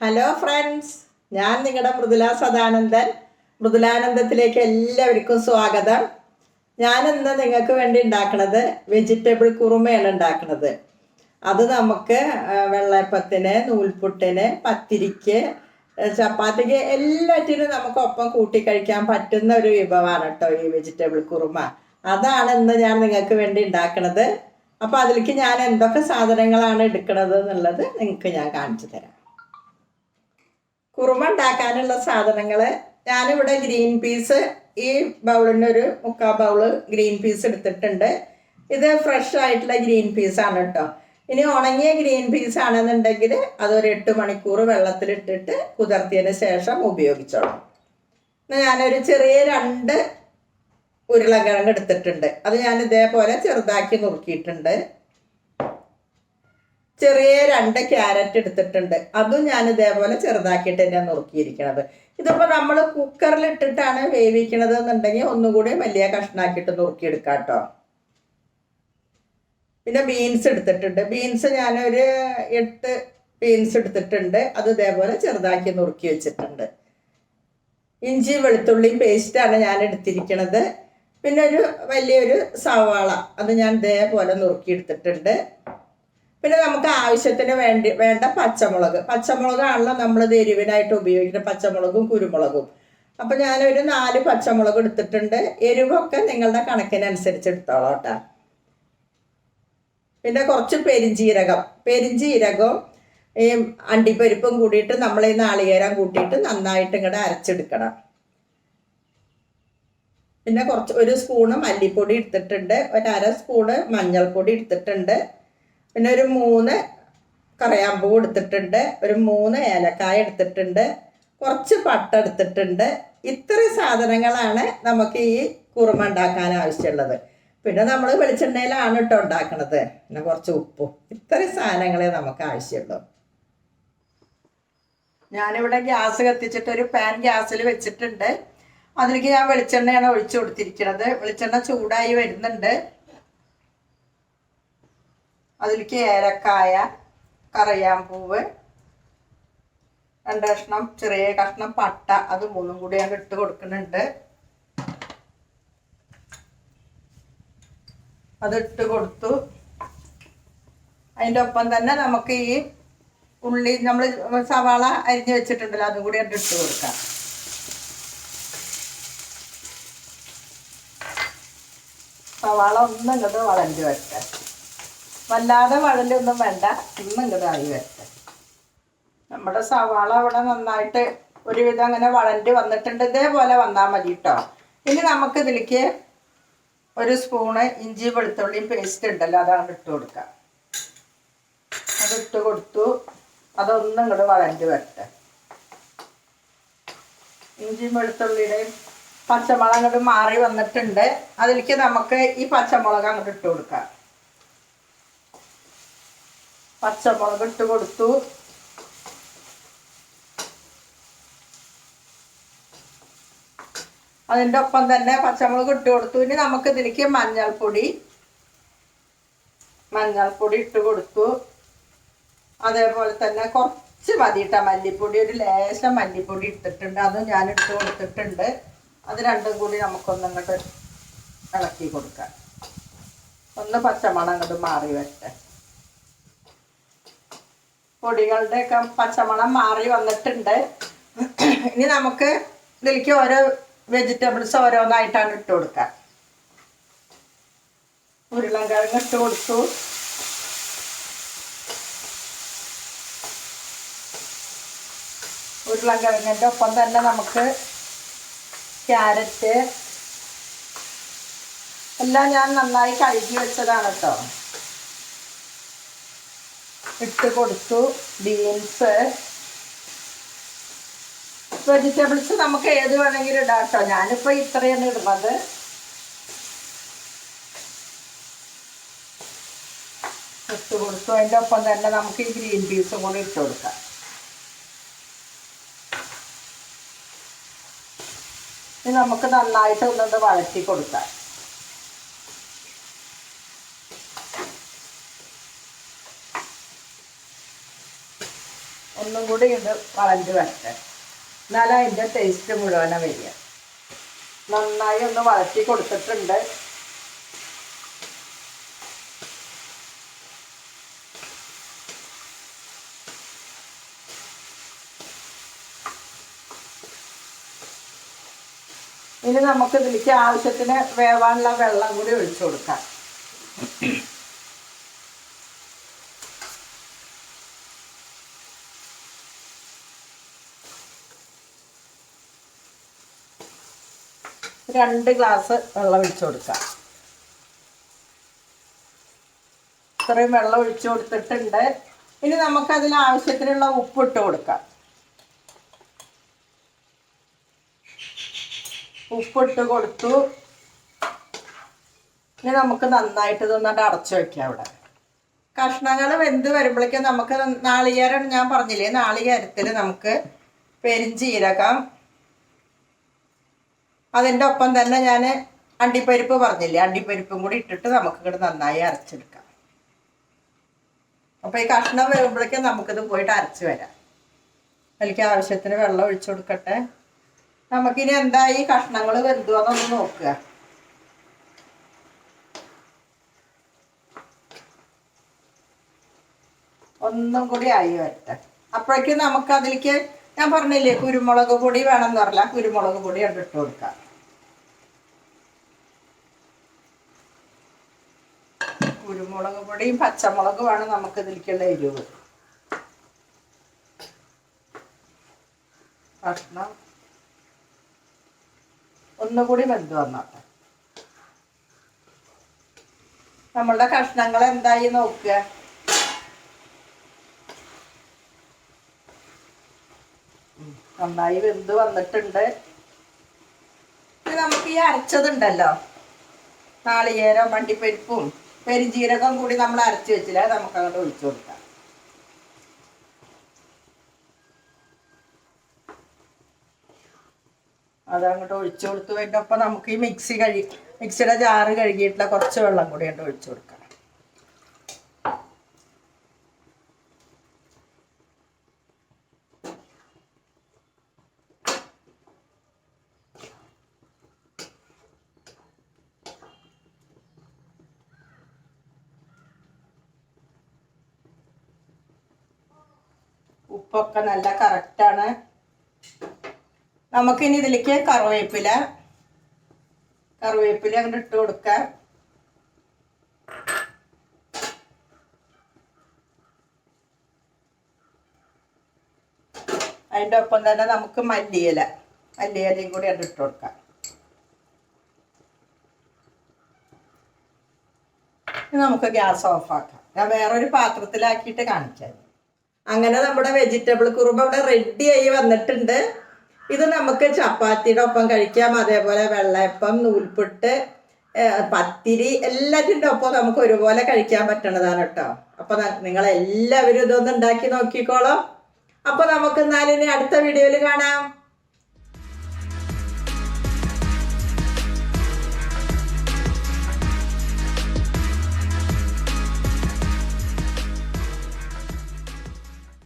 Hello friends ഞാൻ നിങ്ങളുടെ മൃദുല സദാനന്ദൻ. മൃദുലാനന്ദത്തിലേക്ക് എല്ലാവർക്കും സ്വാഗതം. ഞാൻ ഇന്ന് നിങ്ങൾക്ക് വേണ്ടി ഉണ്ടാക്കുന്നത് വെജിറ്റബിൾ കുറുമയാണ് ഉണ്ടാക്കുന്നത്. അത് നമുക്ക് വെള്ളപ്പത്തിന് നൂൽപുട്ടിന് പത്തിരിക്ക് ചപ്പാത്തിക്ക് എല്ലാറ്റിനും നമുക്ക് ഒപ്പം കൂട്ടി കഴിക്കാൻ പറ്റുന്ന ഒരു വിഭവമാണ് കേട്ടോ ഈ വെജിറ്റബിൾ കുറുമ. അതാണ് ഇന്ന് ഞാൻ നിങ്ങൾക്ക് വേണ്ടി ഉണ്ടാക്കുന്നത്. അപ്പോൾ അതിലേക്ക് ഞാൻ എന്തൊക്കെ സാധനങ്ങളാണ് എടുക്കുന്നത് എന്നുള്ളത് നിങ്ങൾക്ക് ഞാൻ കാണിച്ചു തരാം. കുറുമ ഉണ്ടാക്കാനുള്ള സാധനങ്ങൾ ഞാനിവിടെ ഗ്രീൻ പീസ് ഈ ബൗളിനൊരു ഒരു മുക്കാൽ ബൗൾ ഗ്രീൻ പീസ് എടുത്തിട്ടുണ്ട്. ഇത് ഫ്രഷ് ആയിട്ടുള്ള ഗ്രീൻ പീസാണ് കേട്ടോ. ഇനി ഉണങ്ങിയ ഗ്രീൻ പീസ് ആണെന്നുണ്ടെങ്കിൽ അതൊരു എട്ട് മണിക്കൂർ വെള്ളത്തിലിട്ടിട്ട് കുതിർത്തിയതിന് ശേഷം ഉപയോഗിച്ചോളാം. എന്നാൽ ഞാനൊരു ചെറിയ രണ്ട് ഉരുളക്കിഴങ്ങ് എടുത്തിട്ടുണ്ട്. അത് ഞാൻ ഇതേപോലെ ചെറുതാക്കി നുറുക്കിയിട്ടുണ്ട്. ചെറിയ രണ്ട് ക്യാരറ്റ് എടുത്തിട്ടുണ്ട്. അതും ഞാൻ ഇതേപോലെ ചെറുതാക്കിയിട്ട് തന്നെ നുറുക്കിയിരിക്കണത്. ഇതിപ്പോൾ നമ്മൾ കുക്കറിൽ ഇട്ടിട്ടാണ് വേവിക്കണത് എന്നുണ്ടെങ്കിൽ ഒന്നുകൂടി വലിയ കഷ്ണാക്കിയിട്ട് നുറുക്കിയെടുക്കാം കേട്ടോ. പിന്നെ ബീൻസ് എടുത്തിട്ടുണ്ട്. ബീൻസ് ഞാനൊരു എട്ട് ബീൻസ് എടുത്തിട്ടുണ്ട്. അത് ഇതേപോലെ ചെറുതാക്കി നുറുക്കി വെച്ചിട്ടുണ്ട്. ഇഞ്ചി വെളുത്തുള്ളിയും പേസ്റ്റാണ് ഞാൻ എടുത്തിരിക്കണത്. പിന്നെ ഒരു വലിയൊരു സവാള അത് ഞാൻ ഇതേപോലെ നുറുക്കി എടുത്തിട്ടുണ്ട് പിന്നെ നമുക്ക് ആവശ്യത്തിന് വേണ്ടി വേണ്ട പച്ചമുളക്. പച്ചമുളകാണല്ലോ നമ്മൾ എരിവിനായിട്ട് ഉപയോഗിക്കുന്ന പച്ചമുളകും കുരുമുളകും. അപ്പം ഞാനൊരു നാല് പച്ചമുളക് എടുത്തിട്ടുണ്ട്. എരിവൊക്കെ നിങ്ങളുടെ കണക്കിനനുസരിച്ച് എടുത്തോളാം കേട്ടോ. പിന്നെ കുറച്ച് പെരിഞ്ജീരകം പെരിഞ്ജീരകവും ഈ അണ്ടിപ്പരിപ്പും കൂടിയിട്ട് നമ്മൾ ഈ നാളികേരം കൂട്ടിയിട്ട് നന്നായിട്ട് ഇങ്ങോട്ട് അരച്ചെടുക്കണം. പിന്നെ കുറച്ച് ഒരു സ്പൂണ് മല്ലിപ്പൊടി എടുത്തിട്ടുണ്ട്. ഒരു അര സ്പൂണ് മഞ്ഞൾപ്പൊടി എടുത്തിട്ടുണ്ട്. പിന്നെ ഒരു മൂന്ന് കറയാമ്പൂ എടുത്തിട്ടുണ്ട് ഒരു മൂന്ന് ഏലക്കായ എടുത്തിട്ടുണ്ട് കുറച്ച് പട്ട എടുത്തിട്ടുണ്ട്. ഇത്രയും സാധനങ്ങളാണ് നമുക്ക് ഈ കുറുമ ഉണ്ടാക്കാൻ ആവശ്യമുള്ളത്. പിന്നെ നമ്മൾ വെളിച്ചെണ്ണയിലാണ് കേട്ടോ ഉണ്ടാക്കണത്. പിന്നെ കുറച്ച് ഉപ്പും. ഇത്രയും സാധനങ്ങളെ നമുക്ക് ആവശ്യമുള്ളൂ. ഞാനിവിടെ ഗ്യാസ് കത്തിച്ചിട്ട് ഒരു പാൻ ഗ്യാസിൽ വെച്ചിട്ടുണ്ട്. അതിലേക്ക് ഞാൻ വെളിച്ചെണ്ണയാണ് ഒഴിച്ചു കൊടുത്തിരിക്കുന്നത്. വെളിച്ചെണ്ണ ചൂടായി വരുന്നുണ്ട്. അതിലേക്ക് ഏലക്കായ കറിയാമ്പൂവ് രണ്ട് കഷ്ണം ചെറിയ കഷ്ണം പട്ട അത് മൂന്നും കൂടി ഞാൻ ഇട്ട് കൊടുക്കുന്നുണ്ട്. അതിട്ട് കൊടുത്തു. അതിന്റെ ഒപ്പം തന്നെ നമുക്ക് ഈ ഉള്ളി നമ്മൾ സവാള അരിഞ്ഞ് വെച്ചിട്ടുണ്ടല്ലോ അതും കൂടി ഇട്ട് കൊടുക്കാം. സവാള ഒന്നും ഇങ്ങോട്ട് വളഞ്ഞ് വരട്ടെ വല്ലാതെ വഴലൊന്നും വേണ്ട. ആയി വരട്ടെ നമ്മുടെ സവാള അവിടെ നന്നായിട്ട് ഒരുവിധം അങ്ങനെ വളണ്ടി വന്നിട്ടുണ്ട്. ഇതേപോലെ വന്നാൽ മതി കേട്ടോ ഇനി നമുക്ക് ഇതിലേക്ക് ഒരു സ്പൂണ് ഇഞ്ചി വെളുത്തുള്ളിയും പേസ്റ്റ് ഉണ്ടല്ലോ അതാണ് ഇട്ട് കൊടുക്കാം. അതിട്ട് കൊടുത്തു. അതൊന്നും ഇങ്ങോട്ട് വളണ്ടി വരട്ടെ. ഇഞ്ചി വെളുത്തുള്ളിയുടെയും പച്ചമുളക് അങ്ങോട്ട് മാറി വന്നിട്ടുണ്ട്. അതിലേക്ക് നമുക്ക് ഈ പച്ചമുളക് അങ്ങോട്ട് ഇട്ട് കൊടുക്കാം. പച്ചമുളക് ഇട്ട് കൊടുത്തു. അതിന്റെ ഒപ്പം തന്നെ പച്ചമുളക് ഇട്ട് കൊടുത്തു. ഇനി നമുക്ക് ഇതിലേക്ക് മഞ്ഞൾപ്പൊടി മഞ്ഞൾപ്പൊടി ഇട്ട് കൊടുത്തു. അതേപോലെ തന്നെ കുറച്ച് മതി കേട്ടോ മല്ലിപ്പൊടി. ഒരു ലേശം മല്ലിപ്പൊടി ഇട്ടിട്ടുണ്ട്. അതും ഞാൻ ഇട്ട് കൊടുത്തിട്ടുണ്ട്. അത് രണ്ടും കൂടി നമുക്കൊന്നും ഇങ്ങോട്ട് ഇളക്കി കൊടുക്കാം. ഒന്ന് പച്ചമണം അങ്ങോട്ട് മാറി വരട്ടെ. പൊടികളുടെയൊക്കെ പച്ചമണം മാറി വന്നിട്ടുണ്ട്. ഇനി നമുക്ക് ഇതിലേക്ക് ഓരോ വെജിറ്റബിൾസ് ഓരോന്നായിട്ടാണ് ഇട്ട് കൊടുക്കുക. ഉരുളൻകിഴങ്ങ് ഇട്ട് കൊടുത്തു. ഉരുളൻകിഴങ്ങിന്റെ ഒപ്പം തന്നെ നമുക്ക് ക്യാരറ്റ്. എല്ലാം ഞാൻ നന്നായി കഴുകി വെച്ചതാണ് കേട്ടോ. ഇട്ട് കൊടുത്തു ബീൻസ് വെജിറ്റബിൾസ് നമുക്ക് ഏത് വേണമെങ്കിലും ഇടാം കേട്ടോ. ഞാനിപ്പോൾ ഇത്രയാണ് ഇടുന്നത്. ഇട്ട് കൊടുത്തു. അതിന്റെ ഒപ്പം തന്നെ നമുക്ക് ഈ ഗ്രീൻ പീസും കൂടി ഇട്ട് കൊടുക്കാം. ഇനി നമുക്ക് നന്നായിട്ട് ഒന്നത് വഴറ്റി കൊടുക്കാം. ഒന്നും കൂടി ഇത് വളഞ്ഞ് വരട്ടെ. എന്നാലും അതിന്റെ ടേസ്റ്റ് മുഴുവനെ വരിക. നന്നായി ഒന്ന് വളർത്തി കൊടുത്തിട്ടുണ്ട്. ഇനി നമുക്ക് ഇതിലേക്ക് ആവശ്യത്തിന് വേവാനുള്ള വെള്ളം കൂടി ഒഴിച്ചു കൊടുക്കാം. രണ്ട് ഗ്ലാസ് വെള്ളം ഒഴിച്ചു കൊടുക്കാം. ഇത്രയും വെള്ളം ഒഴിച്ചു കൊടുത്തിട്ടുണ്ട്. ഇനി നമുക്ക് അതിൽ ആവശ്യത്തിനുള്ള ഉപ്പിട്ട് കൊടുക്കാം. ഉപ്പിട്ട് കൊടുത്തു. ഇനി നമുക്ക് നന്നായിട്ട് ഇതൊന്നിട്ട് അടച്ചു വെക്കാം അവിടെ. കഷ്ണങ്ങൾ വെന്ത് വരുമ്പോഴേക്കും നമുക്ക് നാളികേരം ഞാൻ പറഞ്ഞില്ലേ നാളികേരത്തിൽ നമുക്ക് പെരിഞ്ചീരകം അതിന്റെ ഒപ്പം തന്നെ ഞാൻ അണ്ടിപ്പരിപ്പ് പറഞ്ഞില്ലേ? അണ്ടിപ്പരിപ്പും കൂടി ഇട്ടിട്ട് നമുക്ക് ഇവിടെ നന്നായി അരച്ചെടുക്കാം. അപ്പോൾ ഈ കഷ്ണം വരുമ്പോഴേക്കും നമുക്കിത് പോയിട്ട് അരച്ച് വരാം. അതിലേക്ക് ആവശ്യത്തിന് വെള്ളം ഒഴിച്ചു കൊടുക്കട്ടെ. നമുക്കിനി എന്താ ഈ കഷ്ണങ്ങൾ വെന്തുവെന്നൊന്ന് നോക്കുക. ഒന്നും കൂടി ആയി വരട്ടെ. അപ്പോഴേക്കും നമുക്ക് അതിലേക്ക് ഞാൻ പറഞ്ഞില്ലേ കുരുമുളക് പൊടി വേണമെന്ന് പറഞ്ഞാൽ കുരുമുളക് പൊടി ഇട്ട് കൊടുക്കാം. കുരുമുളക് പൊടിയും പച്ചമുളകുമാണ് നമുക്ക് ഇതിലേക്കുള്ള എരിവ്. കഷ്ണം. ഒന്നുകൂടി വെന്ത് വന്നോട്ടെ. നമ്മളുടെ കഷ്ണങ്ങൾ എന്തായി നോക്കുക. നന്നായി വെന്ത് വന്നിട്ടുണ്ട്. നമുക്ക് ഈ അരച്ചതുണ്ടല്ലോ. നാളികേരം വണ്ടിപ്പരിപ്പും പെരിഞ്ജീരകം കൂടി നമ്മൾ അരച്ച് വെച്ചില്ല നമുക്ക് അങ്ങോട്ട് ഒഴിച്ചു കൊടുക്കാം. അതങ്ങോട്ട് ഒഴിച്ചു കൊടുത്തു അതിന്റെ നമുക്ക് ഈ മിക്സി കഴുകി മിക്സിയുടെ ജാറ് കഴുകിയിട്ടുള്ള കുറച്ച് വെള്ളം കൂടി അങ്ങോട്ട് ഒഴിച്ചു കൊടുക്കാം. ഉപ്പൊക്കെ നല്ല കറക്റ്റാണ് നമുക്കിനി ഇതിലേക്ക് കറിവേപ്പില കറിവേപ്പില അങ്ങോട്ട് ഇട്ട് കൊടുക്കാം. അതിന്റെ ഒപ്പം തന്നെ നമുക്ക് മല്ലിയില മല്ലിയിലയും കൂടി അങ്ങോട്ട് ഇട്ട് കൊടുക്കാം. നമുക്ക് ഗ്യാസ് ഓഫാക്കാം ഞാൻ വേറൊരു പാത്രത്തിലാക്കിയിട്ട് കാണിക്കാം അങ്ങനെ നമ്മുടെ വെജിറ്റബിൾ കുറുമ ഇവിടെ റെഡിയായി വന്നിട്ടുണ്ട്. ഇത് നമുക്ക് ചപ്പാത്തിയുടെ ഒപ്പം കഴിക്കാം. അതേപോലെ വെള്ളയപ്പം നൂൽപുട്ട് പത്തിരി എല്ലാറ്റിന്റെ ഒപ്പം നമുക്ക് ഒരുപോലെ കഴിക്കാൻ പറ്റണതാണ് കേട്ടോ. അപ്പൊ നിങ്ങൾ എല്ലാവരും ഉണ്ടാക്കി നോക്കിക്കോളാം. അപ്പൊ നമുക്ക് എന്നാലിനി അടുത്ത വീഡിയോയിൽ കാണാം.